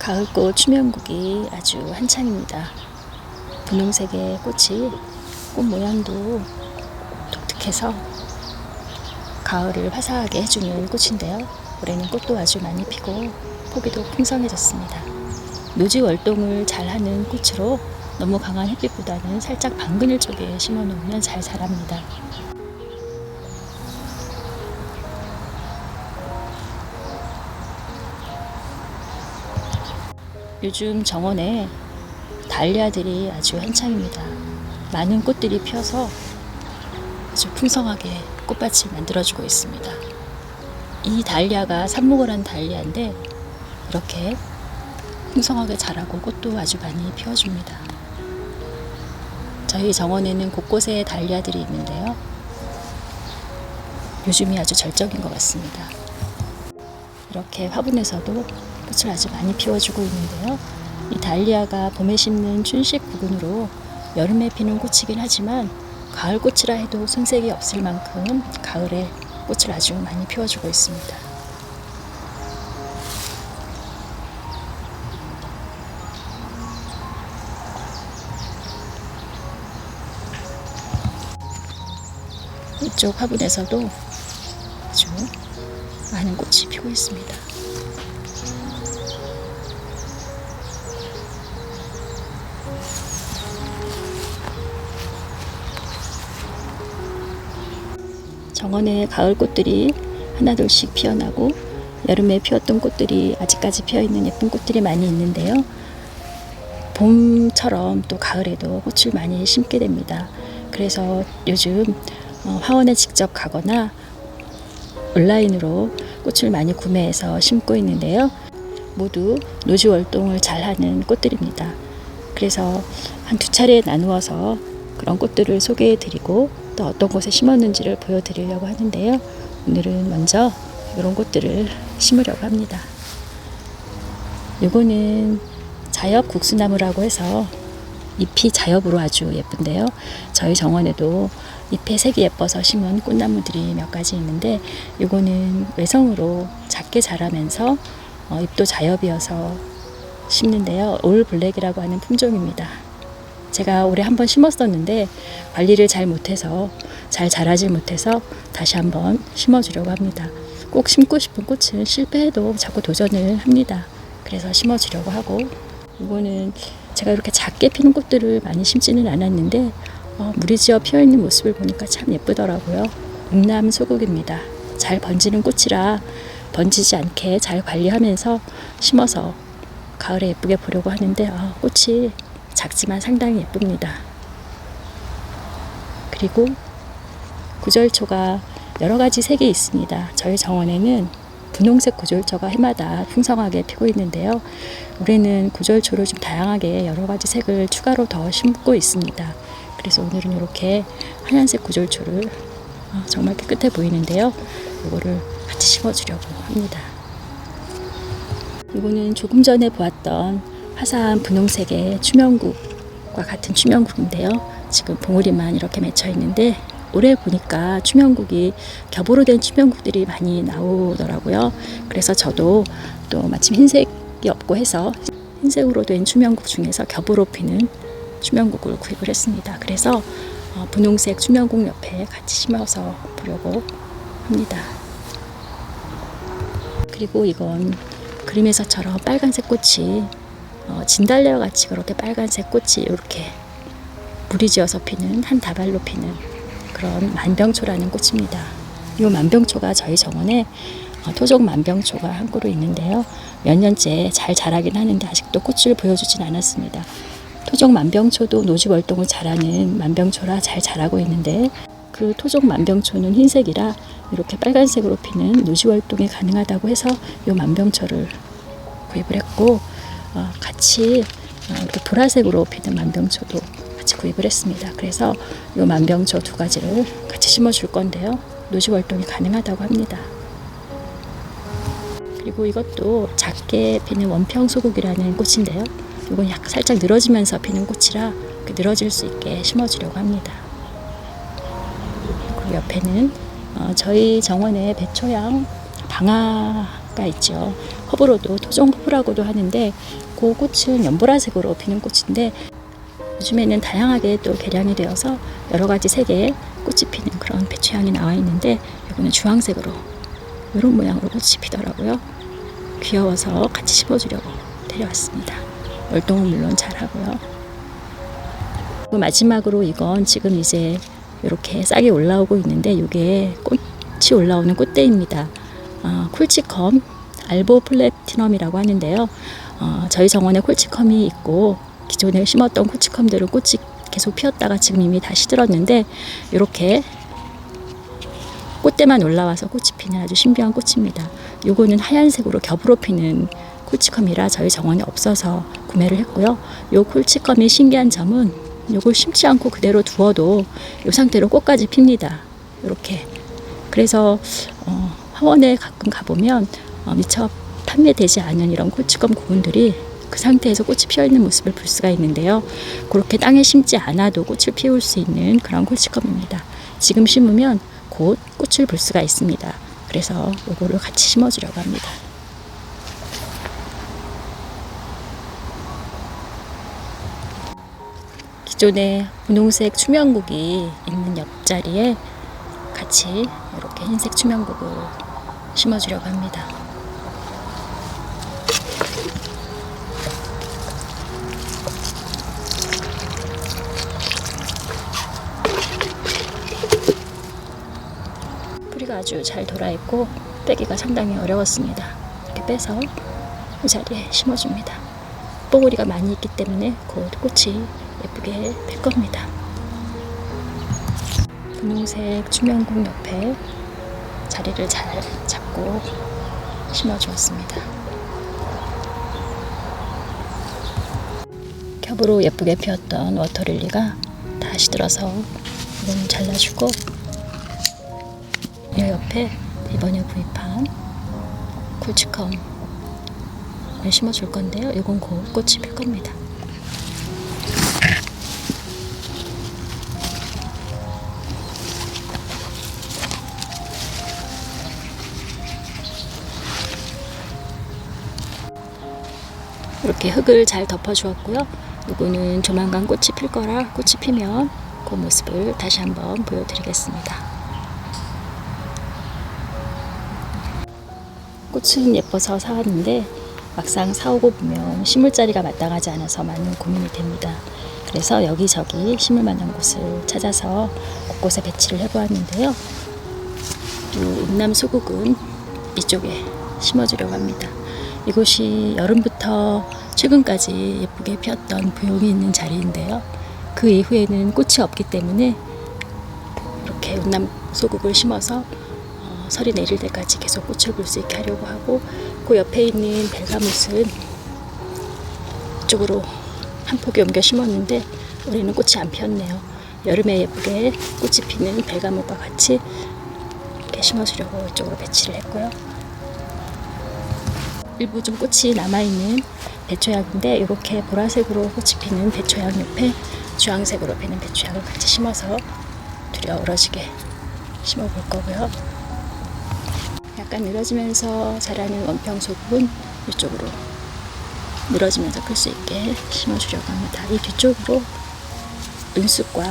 가을꽃 추면국이 아주 한창입니다. 분홍색의 꽃이 꽃 모양도 독특해서 가을을 화사하게 해주는 꽃인데요. 올해는 꽃도 아주 많이 피고 포기도 풍성해졌습니다. 노지 월동을 잘하는 꽃으로 너무 강한 햇빛보다는 살짝 방그늘 쪽에 심어 놓으면 잘 자랍니다. 요즘 정원에 달리아들이 아주 한창입니다. 많은 꽃들이 피어서 아주 풍성하게 꽃밭을 만들어주고 있습니다. 이 달리아가 삽목을 한 달리아인데 이렇게 풍성하게 자라고 꽃도 아주 많이 피워줍니다. 저희 정원에는 곳곳에 달리아들이 있는데요. 요즘이 아주 절정인 것 같습니다. 이렇게 화분에서도 꽃을 아주 많이 피워주고 있는데요. 이 달리아가 봄에 심는 춘식 부근으로 여름에 피는 꽃이긴 하지만 가을 꽃이라 해도 손색이 없을 만큼 가을에 꽃을 아주 많이 피워주고 있습니다. 이쪽 화분에서도 아주 많은 꽃이 피고 있습니다. 정원에 가을 꽃들이 하나둘씩 피어나고 여름에 피었던 꽃들이 아직까지 피어 있는 예쁜 꽃들이 많이 있는데요. 봄처럼 또 가을에도 꽃을 많이 심게 됩니다. 그래서 요즘 어, 화원에 직접 가거나 온라인으로 꽃을 많이 구매해서 심고 있는데요. 모두 노지 월동을 잘 하는 꽃들입니다. 그래서 한 두 차례 나누어서 그런 꽃들을 소개해 드리고 또 어떤 곳에 심었는지를 보여드리려고 하는데요. 오늘은 먼저 이런 꽃들을 심으려고 합니다. 요거는 자엽 국수나무라고 해서 잎이 자엽으로 아주 예쁜데요. 저희 정원에도 잎의 색이 예뻐서 심은 꽃나무들이 몇 가지 있는데 요거는 외성으로 작게 자라면서 어, 잎도 자엽이어서 심는데요. 올 블랙이라고 하는 품종입니다. 제가 올해 한번 심었었는데 관리를 잘 못해서 잘 자라지 못해서 다시 한번 심어주려고 합니다. 꼭 심고 싶은 꽃은 실패해도 자꾸 도전을 합니다. 그래서 심어주려고 하고 이거는 제가 이렇게 작게 피는 꽃들을 많이 심지는 않았는데 어, 무리지어 피어 있는 모습을 보니까 참 예쁘더라고요. 웅남 소국입니다. 잘 번지는 꽃이라 번지지 않게 잘 관리하면서 심어서 가을에 예쁘게 보려고 하는데 아, 꽃이 작지만 상당히 예쁩니다. 그리고 구절초가 여러 가지 색이 있습니다. 저희 정원에는 분홍색 구절초가 해마다 풍성하게 피고 있는데요. 올해는 구절초를 좀 다양하게 여러 가지 색을 추가로 더 심고 있습니다. 그래서 오늘은 이렇게 하얀색 구절초를 어, 정말 깨끗해 보이는데요. 이거를 같이 심어주려고 합니다. 이거는 조금 전에 보았던 화사한 분홍색의 추명국과 같은 추명국인데요. 지금 봉우리만 이렇게 맺혀 있는데 올해 보니까 추명국이 겹으로 된 추명국들이 많이 나오더라고요. 그래서 저도 또 마침 흰색이 없고 해서 흰색으로 된 추명국 중에서 겹으로 피는 추명국을 구입을 했습니다. 그래서 어, 분홍색 추명국 옆에 같이 심어서 보려고 합니다. 그리고 이건 그림에서처럼 빨간색 꽃이 어, 진달래와 같이 그렇게 빨간색 꽃이 이렇게 무리지어서 피는 한 다발로 피는 그런 만병초라는 꽃입니다. 이 만병초가 저희 정원에 어, 토종 만병초가 한 그루 있는데요. 몇 년째 잘 자라긴 하는데 아직도 꽃을 보여주진 않았습니다. 토종 만병초도 노지 월동을 잘하는 만병초라 잘 자라고 있는데 그 토종 만병초는 흰색이라 이렇게 빨간색으로 피는 노지 월동이 가능하다고 해서 이 만병초를 구입을 했고 어, 같이 어, 이렇게 보라색으로 피는 만병초도 같이 구입을 했습니다. 그래서 이 만병초 두 가지를 같이 심어줄 건데요. 노지 월동이 가능하다고 합니다. 그리고 이것도 작게 피는 원평 소국이라는 꽃인데요. 이건 약간 살짝 늘어지면서 피는 꽃이라 그 늘어질 수 있게 심어주려고 합니다. 그리고 옆에는 어, 저희 정원에 배초향 방아가 있죠. 허브로도 토종 허브라고도 하는데 그 꽃은 연보라색으로 피는 꽃인데 요즘에는 다양하게 또 개량이 되어서 여러 가지 색의 꽃이 피는 그런 배추향이 나와 있는데 이거는 주황색으로 이런 모양으로 꽃이 피더라고요. 귀여워서 같이 심어주려고 데려왔습니다. 월동은 물론 잘하고요. 그리고 마지막으로 이건 지금 이제 이렇게 싹이 올라오고 있는데 이게 꽃이 올라오는 꽃대입니다. 어, 쿨치컴 알보 플래티넘이라고 하는데요. 어, 저희 정원에 콜치컴이 있고 기존에 심었던 콜치컴들은 꽃이 계속 피었다가 지금 이미 다 시들었는데 이렇게 꽃대만 올라와서 꽃이 피는 아주 신비한 꽃입니다. 요거는 하얀색으로 겹으로 피는 콜치컴이라 저희 정원에 없어서 구매를 했고요. 요 콜치컴이 신기한 점은 요걸 심지 않고 그대로 두어도 요 상태로 꽃까지 핍니다. 이렇게 그래서 어, 화원에 가끔 가보면 어, 미처 판매되지 않은 이런 콜치검 고분들이 그 상태에서 꽃이 피어 있는 모습을 볼 수가 있는데요. 그렇게 땅에 심지 않아도 꽃을 피울 수 있는 그런 콜치검입니다. 지금 심으면 곧 꽃을 볼 수가 있습니다. 그래서 요거를 같이 심어 주려고 합니다. 기존에 분홍색 추명국이 있는 옆자리에 같이 이렇게 흰색 추명국을 심어주려고 합니다. 아주 잘 돌아있고 빼기가 상당히 어려웠습니다. 이렇게 빼서 이 자리에 심어줍니다. 뽀글이가 많이 있기 때문에 곧 꽃이 예쁘게 필 겁니다. 분홍색 추명국 옆에 자리를 잘 잡고 심어주었습니다. 겹으로 예쁘게 피었던 워터릴리가 다 시 들어서 이건 잘라주고 이 옆에 이번에 구입한 굴치컴을 심어줄 건데요. 이건 곧 꽃이 필 겁니다. 이렇게 흙을 잘 덮어주었고요. 이거는 조만간 꽃이 필 거라 꽃이 피면 그 모습을 다시 한번 보여드리겠습니다. 꽃은 예뻐서 사왔는데 막상 사오고 보면 심을 자리가 마땅하지 않아서 많은 고민이 됩니다. 그래서 여기저기 심을 만한 곳을 찾아서 곳곳에 배치를 해보았는데요. 이 음남 소국은 이쪽에 심어주려고 합니다. 이곳이 여름부터 최근까지 예쁘게 피었던 부용이 있는 자리인데요. 그 이후에는 꽃이 없기 때문에 이렇게 음남 소국을 심어서 어, 설이 내릴 때까지 계속 꽃을 볼 수 있게 하려고 하고 그 옆에 있는 벨가못은 이쪽으로 한 폭에 옮겨 심었는데 올해는 꽃이 안 피었네요. 여름에 예쁘게 꽃이 피는 벨가못과 같이 이렇게 심어주려고 이쪽으로 배치를 했고요. 일부 좀 꽃이 남아있는 배초향인데 이렇게 보라색으로 꽃이 피는 배초향 옆에 주황색으로 피는 배초향을 같이 심어서 두려 어우러지게 심어 볼 거고요. 약간 늘어지면서 자라는 원평 소국은 이쪽으로 늘어지면서 클 수 있게 심어주려고 합니다. 이 뒤쪽으로 은숙과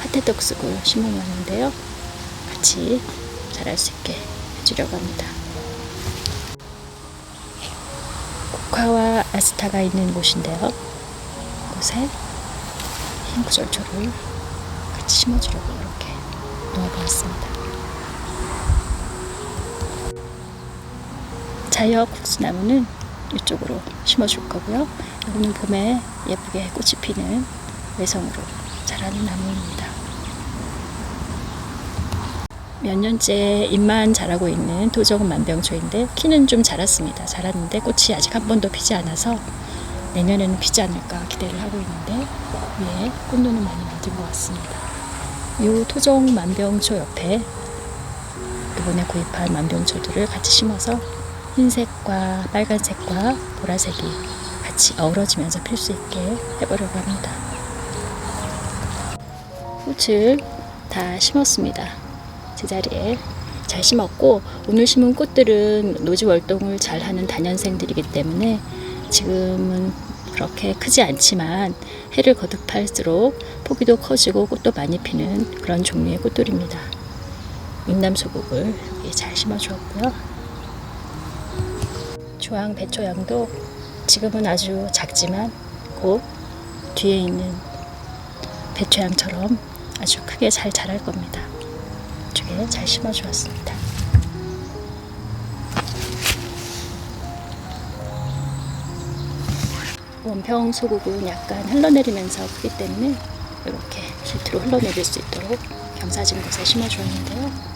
하태떡쑥을 심어놨는데요. 같이 자랄 수 있게 해주려고 합니다. 국화와 아스타가 있는 곳인데요. 곳에 흰 구절초를 같이 심어주려고 이렇게 놓아보았습니다. 자여 국수나무는 이쪽으로 심어줄 거고요. 여기는 봄에 예쁘게 꽃이 피는 외성으로 자라는 나무입니다. 몇 년째 잎만 자라고 있는 도적은 만병초인데 키는 좀 자랐습니다. 자랐는데 꽃이 아직 한 번도 피지 않아서 내년에는 피지 않을까 기대를 하고 있는데 위에 꽃눈은 많이 묻은 것 같습니다. 이 토종 만병초 옆에 이번에 구입한 만병초들을 같이 심어서 흰색과 빨간색과 보라색이 같이 어우러지면서 필 수 있게 해보려고 합니다. 꽃을 다 심었습니다. 제자리에 잘 심었고 오늘 심은 꽃들은 노지 월동을 잘하는 다년생들이기 때문에 지금은 그렇게 크지 않지만 해를 거듭할수록 포기도 커지고 꽃도 많이 피는 그런 종류의 꽃들입니다.云南소국을 여기 잘 심어주었고요. 주황 배초향도 지금은 아주 작지만 곧 뒤에 있는 배초향처럼 아주 크게 잘 자랄 겁니다. 이쪽에 잘 심어 주었습니다. 원평 소국은 약간 흘러내리면서 크기 때문에 이렇게 길트로 흘러내릴 수 있도록 경사진 곳에 심어 주었는데요.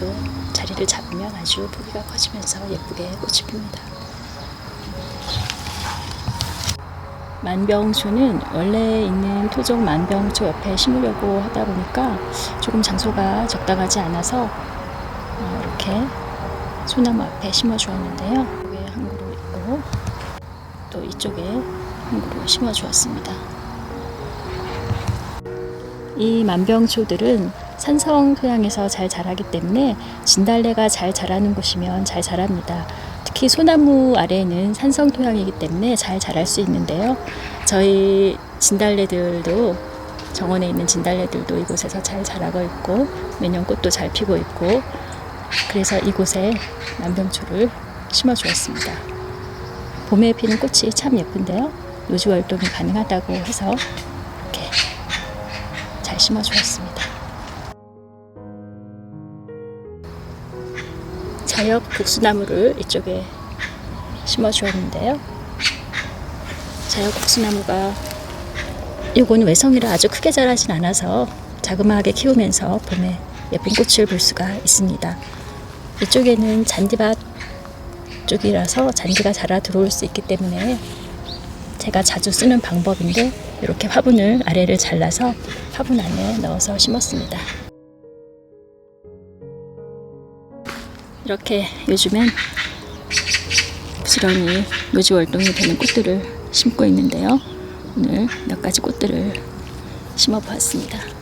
이것도 자리를 잡으면 아주 포기가 커지면서 예쁘게 꽃이 핍니다. 만병초는 원래 있는 토종 만병초 옆에 심으려고 하다 보니까 조금 장소가 적당하지 않아서 어, 이렇게 소나무 앞에 심어 주었는데요. 여기에 한 그루 있고 또 이쪽에 한 그루 심어 주었습니다. 이 만병초들은 산성 토양에서 잘 자라기 때문에 진달래가 잘 자라는 곳이면 잘 자랍니다. 특히 소나무 아래에는 산성 토양이기 때문에 잘 자랄 수 있는데요. 저희 진달래들도 정원에 있는 진달래들도 이곳에서 잘 자라고 있고 매년 꽃도 잘 피고 있고 그래서 이곳에 만병초를 심어 주었습니다. 봄에 피는 꽃이 참 예쁜데요. 노지 활동이 가능하다고 해서 이렇게 잘 심어 주었습니다. 자엽 국수나무를 이쪽에 심어 주었는데요. 자엽 국수나무가 요거는 외성이라 아주 크게 자라진 않아서 자그마하게 키우면서 봄에 예쁜 꽃을 볼 수가 있습니다. 이쪽에는 잔디밭 쪽이라서 잔디가 자라 들어올 수 있기 때문에 제가 자주 쓰는 방법인데 이렇게 화분을 아래를 잘라서 화분 안에 넣어서 심었습니다. 이렇게 요즘엔 부지런히 노지 월동이 되는 꽃들을 심고 있는데요. 오늘 몇 가지 꽃들을 심어 보았습니다.